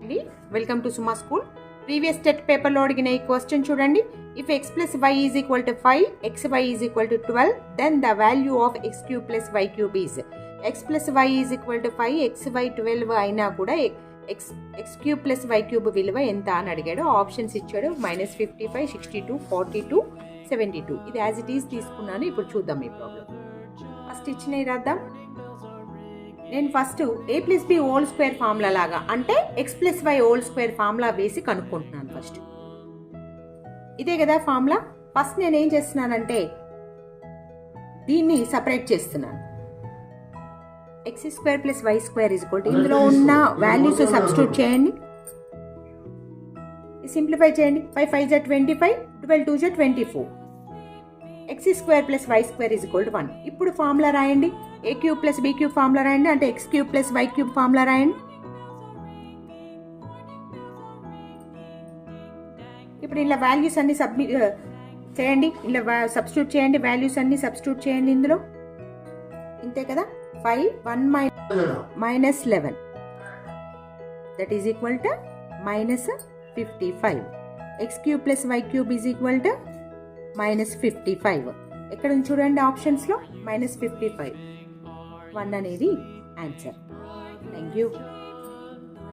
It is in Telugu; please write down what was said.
అండి. Welcome to Suma school previous TET పేపర్లో అడిగిన ఈ క్వశ్చన్ చూడండి. If x plus y is equal to five x y is equal to twelve then the value of x cube plus y cube is x plus y is equal to five x y twelve అయినా కూడా x x cube plus y cube విలువ ఎంత అని అడిగాడు. ఆప్షన్స్ ఇచ్చాడు. Minus fifty five sixty two forty two seventy two ఇది యాజ్ ఇట్ ఈస్ తీసుకున్నాను. ఇప్పుడు చూద్దాం ఈ ప్రాబ్లం ఫస్ట్ ఇచ్చినవి రాద్దాం? నేను first a plus b whole square formula లాగా అంటే x plus y whole square formula వేసి కనుక్కుంటున్నాను ఫస్ట్. ఇదే కదా ఫార్ములా ఫస్ట్ నేను ఏం చేస్తున్నానంటే దీన్ని సపరేట్ చేస్తున్నాను. X square plus y square is equal ఇందులో ఉన్న వాల్యూస్ సబ్స్టిట్యూట్ చేయండి సింప్లిఫై చేయండి. ఫైవ్ ఫైవ్ జా ట్వంటీ ఫైవ్ ట్వెల్వ్ టూ జా twenty four x square plus y square is equal to one ఇప్పుడు ఫార్ములా రాయండి. A cube plus b cube formula రాయండి. అంటే x cube plus y cube formula రాయండి. ఇప్పుడు ఇలా వాల్యూస్ అన్ని సబ్మిట్ చేయండి. ఇలా సబ్స్టిట్యూట్ చేయండి. వాల్యూస్ అన్ని సబ్స్టిట్యూట్ చేయండి ఇందులో. ఇంతే కదా? Five one minus eleven that is equal to minus fifty five x cube plus y cube is equal to minus fifty five ఎక్కడ చూడండి ఆప్షన్స్లో మైనస్ ఫిఫ్టీ ఫైవ్ వన్ అనేది ఆన్సర్ థ్యాంక్ యూ